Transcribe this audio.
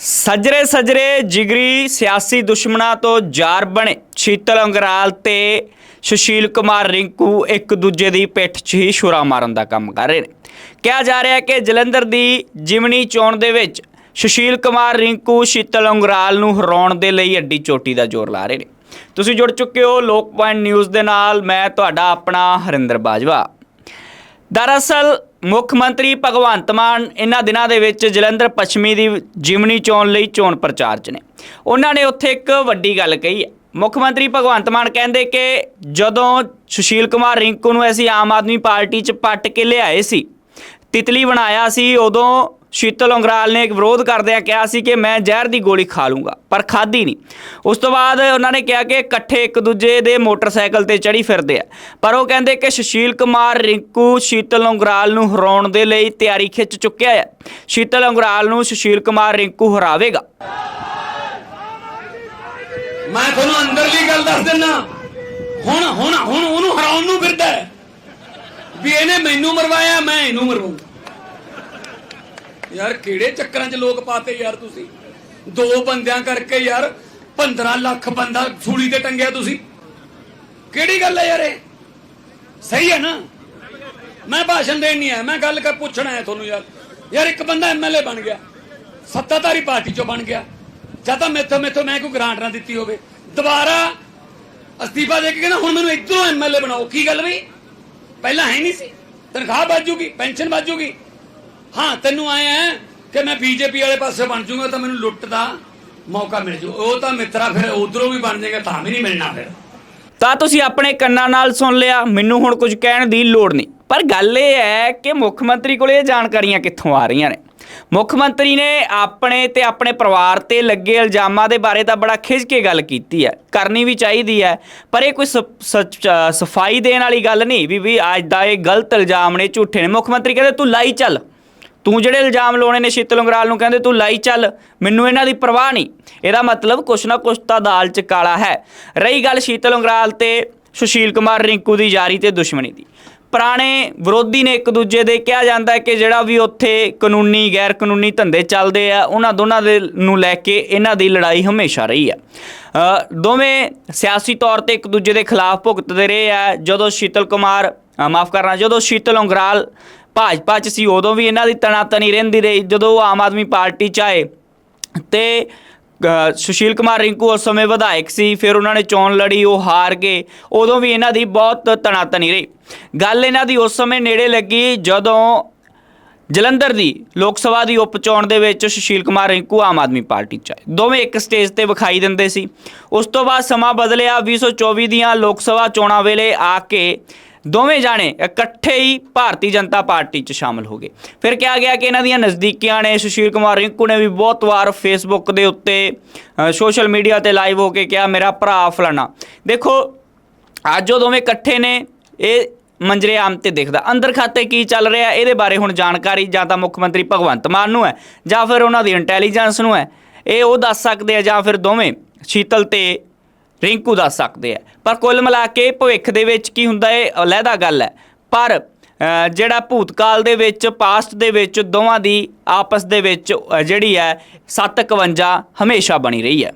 ਸਜਰੇ ਸਜਰੇ ਜਿਗਰੀ ਸਿਆਸੀ ਦੁਸ਼ਮਣਾਂ ਤੋਂ ਜਾਰ ਬਣੇ। ਸ਼ੀਤਲ ਅੰਗਰਾਲ ਤੇ ਸੁਸ਼ੀਲ ਕੁਮਾਰ ਰਿੰਕੂ ਇੱਕ ਦੂਜੇ ਦੀ ਪਿੱਠ 'ਚ ਹੀ ਛੁਰਾ ਮਾਰਨ ਦਾ ਕੰਮ ਕਰ ਰਹੇ ਨੇ। ਕਿਹਾ ਜਾ ਰਿਹਾ ਹੈ ਕਿ ਜਲੰਧਰ ਦੀ ਜਿਮਨੀ ਚੋਣ ਦੇ ਵਿੱਚ ਸੁਸ਼ੀਲ ਕੁਮਾਰ ਰਿੰਕੂ ਸ਼ੀਤਲ ਅੰਗਰਾਲ ਨੂੰ ਹਰਾਉਣ ਦੇ ਲਈ ਅੱਡੀ ਚੋਟੀ ਦਾ ਜ਼ੋਰ ਲਾ ਰਹੇ ਨੇ। ਤੁਸੀਂ ਜੁੜ ਚੁੱਕੇ ਹੋ ਲੋਕ ਪੁਆਇੰਟ ਨਿਊਜ਼ ਦੇ ਨਾਲ, ਮੈਂ ਤੁਹਾਡਾ ਆਪਣਾ ਹਰਿੰਦਰ ਬਾਜਵਾ। ਦਰਅਸਲ, ਮੁੱਖ ਮੰਤਰੀ ਭਗਵੰਤ ਮਾਨ ਇਹਨਾਂ ਦਿਨਾਂ ਦੇ ਵਿੱਚ ਜਲੰਧਰ ਪੱਛਮੀ ਦੀ ਜਿਮਨੀ ਚੋਣ ਲਈ ਚੋਣ ਪ੍ਰਚਾਰ 'ਚ ਨੇ। ਉਹਨਾਂ ਨੇ ਉੱਥੇ ਇੱਕ ਵੱਡੀ ਗੱਲ ਕਹੀ। ਹੈ ਮੁੱਖ ਮੰਤਰੀ ਭਗਵੰਤ ਮਾਨ ਕਹਿੰਦੇ ਕਿ ਜਦੋਂ ਸੁਸ਼ੀਲ ਕੁਮਾਰ ਰਿੰਕੂ ਨੂੰ ਅਸੀਂ ਆਮ ਆਦਮੀ ਪਾਰਟੀ 'ਚ ਪੱਟ ਕੇ ਲਿਆਏ ਸੀ, ਤਿਤਲੀ ਬਣਾਇਆ ਸੀ, ਉਦੋਂ ਸ਼ੀਤਲ ਉਂਗਰਾਲ ਨੇ ਇੱਕ ਵਿਰੋਧ ਕਰਦਿਆਂ ਕਿਹਾ ਸੀ ਕਿ ਮੈਂ ਜ਼ਹਿਰ ਦੀ ਗੋਲੀ ਖਾ ਲੂੰਗਾ, ਪਰ ਖਾਧੀ ਨਹੀਂ। ਉਸ ਤੋਂ ਬਾਅਦ ਉਹਨਾਂ ਨੇ ਕਿਹਾ ਕਿ ਇਕੱਠੇ ਇੱਕ ਦੂਜੇ ਦੇ ਮੋਟਰਸਾਈਕਲ ਤੇ ਚੜੀ ਫਿਰਦੇ ਆ। ਪਰ ਉਹ ਕਹਿੰਦੇ ਕਿ ਸੁਸ਼ੀਲ ਕੁਮਾਰ, ਰਿੰਕੂ, ਸ਼ੀਤਲ ਉਂਗਰਾਲ ਨੂੰ ਹਰਾਉਣ ਦੇ ਲਈ ਤਿਆਰੀ ਖਿੱਚ ਚੁੱਕਿਆ ਹੈ ਸ਼ੀਤਲ ਉਂਗਰਾਲ ਨੂੰ ਸੁਸ਼ੀਲ ਕੁਮਾਰ, ਰਿੰਕੂ ਹਰਾਵੇਗਾ। ਮੈਂ ਤੁਹਾਨੂੰ ਅੰਦਰਲੀ ਗੱਲ ਦੱਸ ਦਿੰਨਾ। ਹੁਣ ਹੁਣ ਹੁਣ ਉਹਨੂੰ ਹਰਾਉਣ ਨੂੰ ਫਿਰਦਾ ਵੀ ਇਹਨੇ ਮੈਨੂੰ ਮਰਵਾਇਆ, ਮੈਂ ਇਹਨੂੰ ਮਰਵਾਉਂ ਯਾਰ ਕਿਹੜੇ ਚੱਕਰਾਂ 'ਚ ਲੋਕ ਪਾਤੇ ਯਾਰ ਤੁਸੀਂ? ਦੋ ਬੰਦਿਆਂ ਕਰਕੇ ਯਾਰ 15 ਲੱਖ ਬੰਦਾ ਸੂਲੀ ਤੇ ਟੰਗਿਆ ਤੁਸੀਂ। ਕਿਹੜੀ ਗੱਲ ਹੈ ਯਾਰ ਇਹ? ਸਹੀ ਹੈ ਨਾ? ਮੈਂ ਭਾਸ਼ਣ ਦੇਣ ਨਹੀਂ ਆਇਆ, ਮੈਂ ਗੱਲ ਕਰ ਪੁੱਛਣਾ ਹੈ ਤੁਹਾਨੂੰ ਯਾਰ। ਯਾਰ ਇੱਕ ਬੰਦਾ ਐਮਐਲਏ ਬਣ ਗਿਆ, ਸੱਤਾਧਾਰੀ ਪਾਰਟੀ ਚੋਂ ਬਣ ਗਿਆ। ਜਾਂ ਤਾਂ ਮੈਥੋਂ ਮੈਥੋਂ ਮੈਂ ਕੋਈ ਗ੍ਰਾਂਟ ਨਾ ਦਿੱਤੀ ਹੋਵੇ। ਦੁਬਾਰਾ ਅਸਤੀਫਾ ਦੇ ਕੇ ਕਹਿੰਦਾ, ਹੁਣ ਮੈਨੂੰ ਇਧਰੋਂ ਐਮਐਲਏ ਬਣਾਓ। ਕੀ ਗੱਲ ਬਈ? ਪਹਿਲਾਂ ਹੈ ਨਹੀਂ ਸੀ। ਤਨਖਾਹ ਵੱਜੂਗੀ ਪੈਨਸ਼ਨ ਵੱਜੂਗੀ ਹਾਂ, ਤੈਨੂੰ ਆਏ ਕਿ ਮੈਂ ਬੀਜੇਪੀ ਵਾਲੇ ਪਾਸੇ ਬਣ ਜਾਊਂਗਾ ਤਾਂ ਮੈਨੂੰ ਲੁੱਟ ਦਾ ਮੌਕਾ ਮਿਲ ਜੂ। ਉਹ ਤਾਂ ਮਿੱਤਰਾ ਫਿਰ ਉਧਰੋਂ ਵੀ ਬਣ ਜਾਏਗਾ ਤਾਂ ਵੀ ਨਹੀਂ ਮਿਲਣਾ ਫਿਰ। ਤਾਂ ਤੁਸੀਂ ਆਪਣੇ ਕੰਨਾਂ ਨਾਲ ਸੁਣ ਲਿਆ, ਮੈਨੂੰ ਹੁਣ ਕੁਝ ਕਹਿਣ ਦੀ ਲੋੜ ਨਹੀਂ। ਪਰ ਗੱਲ ਇਹ ਹੈ ਕਿ ਮੁੱਖ ਮੰਤਰੀ ਕੋਲ ਇਹ ਜਾਣਕਾਰੀਆਂ ਕਿੱਥੋਂ ਆ ਰਹੀਆਂ ਨੇ? ਮੁੱਖ ਮੰਤਰੀ ਨੇ ਆਪਣੇ ਤੇ ਆਪਣੇ ਪਰਿਵਾਰ ਤੇ ਲੱਗੇ ਇਲਜ਼ਾਮਾਂ ਦੇ ਬਾਰੇ ਤਾਂ ਬੜਾ ਖਿੱਚ ਕੇ ਗੱਲ ਕੀਤੀ ਹੈ ਕਰਨੀ ਵੀ ਚਾਹੀਦੀ ਹੈ ਪਰ ਇਹ ਕੋਈ ਸ- ਸਫ਼ਾਈ ਦੇਣ ਵਾਲੀ ਗੱਲ ਨਹੀਂ। ਵੀ ਵੀ ਅੱਜ ਦਾ ਇਹ ਗਲਤ ਇਲਜ਼ਾਮ ਨੇ, ਝੂਠੇ ਨੇ। ਮੁੱਖ ਮੰਤਰੀ ਕਹਿੰਦੇ, ਤੂੰ ਲਾਈ ਚੱਲ। ਤੂੰ ਜਿਹੜੇ ਇਲਜ਼ਾਮ ਲਾਉਣੇ ਨੇ ਸ਼ੀਤਲ ਅੰਗਰਾਲ ਨੂੰ ਕਹਿੰਦੇ ਤੂੰ ਲਾਈ ਚੱਲ, ਮੈਨੂੰ ਇਹਨਾਂ ਦੀ ਪਰਵਾਹ ਨਹੀਂ। ਇਹਦਾ ਮਤਲਬ ਕੁਛ ਨਾ ਕੁਛ ਤਾਂ ਦਾਲ 'ਚ ਕਾਲਾ ਹੈ। ਰਹੀ ਗੱਲ ਸ਼ੀਤਲ ਅੰਗਰਾਲ ਤੇ ਸੁਸ਼ੀਲ ਕੁਮਾਰ ਰਿੰਕੂ ਦੀ ਯਾਰੀ ਤੇ ਦੁਸ਼ਮਣੀ ਦੀ। ਪੁਰਾਣੇ ਵਿਰੋਧੀ ਨੇ ਇੱਕ ਦੂਜੇ ਦੇ ਕਿਹਾ ਜਾਂਦਾ ਹੈ ਕਿ ਜਿਹੜਾ ਵੀ ਉੱਥੇ ਕਾਨੂੰਨੀ ਗੈਰ ਕਾਨੂੰਨੀ ਧੰਦੇ ਚੱਲਦੇ ਆ, ਉਹਨਾਂ ਦੋਨਾਂ ਦੇ ਨੂੰ ਲੈ ਕੇ ਇਹਨਾਂ ਦੀ ਲੜਾਈ ਹਮੇਸ਼ਾ ਰਹੀ ਹੈ ਦੋਵੇਂ ਸਿਆਸੀ ਤੌਰ ਤੇ ਇੱਕ ਦੂਜੇ ਦੇ ਖਿਲਾਫ ਭੁਗਤਦੇ ਰਹੇ ਆ। ਜਦੋਂ ਸ਼ੀਤਲ ਕੁਮਾਰ ਮਾਫ ਕਰਨਾ, ਜਦੋਂ ਸ਼ੀਤਲ ਉਂਗਰਾਲ ਭਾਜਪਾ 'ਚ ਸੀ, ਉਦੋਂ ਵੀ ਇਹਨਾਂ ਦੀ ਤਣਾਤਣੀ ਰਹਿੰਦੀ ਰਹੀ। ਜਦੋਂ ਉਹ ਆਮ ਆਦਮੀ ਪਾਰਟੀ 'ਚ ਆਏ, ਤੇ ਸੁਸ਼ੀਲ ਕੁਮਾਰ ਰਿੰਕੂ ਉਸ ਸਮੇਂ ਵਿਧਾਇਕ ਸੀ, ਫਿਰ ਉਹਨਾਂ ਨੇ ਚੋਣ ਲੜੀ, ਉਹ ਹਾਰ ਗਏ। ਉਦੋਂ ਵੀ ਇਹਨਾਂ ਦੀ ਬਹੁਤ ਤਣਾਤਣੀ ਰਹੀ। ਗੱਲ ਇਹਨਾਂ ਦੀ ਉਸ ਸਮੇਂ ਨੇੜੇ ਲੱਗੀ, ਜਦੋਂ ਜਲੰਧਰ ਦੀ ਲੋਕ ਸਭਾ ਦੀ ਉਪ ਚੋਣ ਦੇ ਵਿੱਚ ਸੁਸ਼ੀਲ ਕੁਮਾਰ ਰਿੰਕੂ ਆਮ ਆਦਮੀ ਪਾਰਟੀ ਚ ਆਏ। ਦੋਵੇਂ ਇੱਕ ਸਟੇਜ ਤੇ ਵਿਖਾਈ ਦਿੰਦੇ ਸੀ। ਉਸ ਤੋਂ ਬਾਅਦ ਸਮਾਂ ਬਦਲਿਆ 2024 ਦੀਆਂ ਲੋਕ ਸਭਾ ਚੋਣਾਂ ਵੇਲੇ ਆ ਕੇ ਦੋਵੇਂ ਜਾਣੇ ਇਕੱਠੇ ਹੀ ਭਾਰਤੀ ਜਨਤਾ ਪਾਰਟੀ 'ਚ ਸ਼ਾਮਲ ਹੋ ਗਏ। ਫਿਰ ਕਿਹਾ ਗਿਆ ਕਿ ਇਹਨਾਂ ਦੀਆਂ ਨਜ਼ਦੀਕੀਆਂ ਨੇ ਸੁਸ਼ੀਲ ਕੁਮਾਰ ਰਿੰਕੂ ਨੇ ਵੀ ਬਹੁਤ ਵਾਰ ਫੇਸਬੁੱਕ ਦੇ ਉੱਤੇ ਸੋਸ਼ਲ ਮੀਡੀਆ ਤੇ ਲਾਈਵ ਹੋ ਕੇ ਕਿਹਾ, ਮੇਰਾ ਭਰਾ ਫਲਾਣਾ। ਦੇਖੋ, ਅੱਜ ਉਹ ਦੋਵੇਂ ਇਕੱਠੇ ਨੇ, ਇਹ ਮੰਜਰੇ ਆਮ ਤੇ ਦੇਖਦਾ। ਅੰਦਰ ਖਾਤੇ ਕੀ ਚੱਲ ਰਿਹਾ, ਇਹਦੇ ਬਾਰੇ ਹੁਣ ਜਾਣਕਾਰੀ ਜਾਂ ਤਾਂ ਮੁੱਖ ਮੰਤਰੀ ਭਗਵੰਤ ਮਾਨ ਨੂੰ ਹੈ, ਜਾਂ ਫਿਰ ਉਹਨਾਂ ਦੀ ਇੰਟੈਲੀਜੈਂਸ ਨੂੰ ਹੈ। ਇਹ ਉਹ ਦੱਸ ਸਕਦੇ ਆ ਜਾਂ ਫਿਰ ਦੋਵੇਂ ਸ਼ੀਤਲ ਤੇ ਰਿੰਕੂ ਦੱਸ ਸਕਦੇ ਆ। ਪਰ ਕੁੱਲ ਮਿਲਾ ਕੇ ਭਵਿੱਖ ਦੇ ਵਿੱਚ ਕੀ ਹੁੰਦਾ ਇਹ ਅਲੱਗਾ ਗੱਲ ਹੈ। ਪਰ ਅ, ਜਿਹੜਾ ਭੂਤਕਾਲ ਦੇ ਵਿੱਚ ਪਾਸਟ ਦੇ ਵਿੱਚ ਦੋਵਾਂ ਦੀ ਆਪਸ ਦੇ ਵਿੱਚ ਜਿਹੜੀ ਹੈ 751 ਹਮੇਸ਼ਾ ਬਣੀ ਰਹੀ ਹੈ।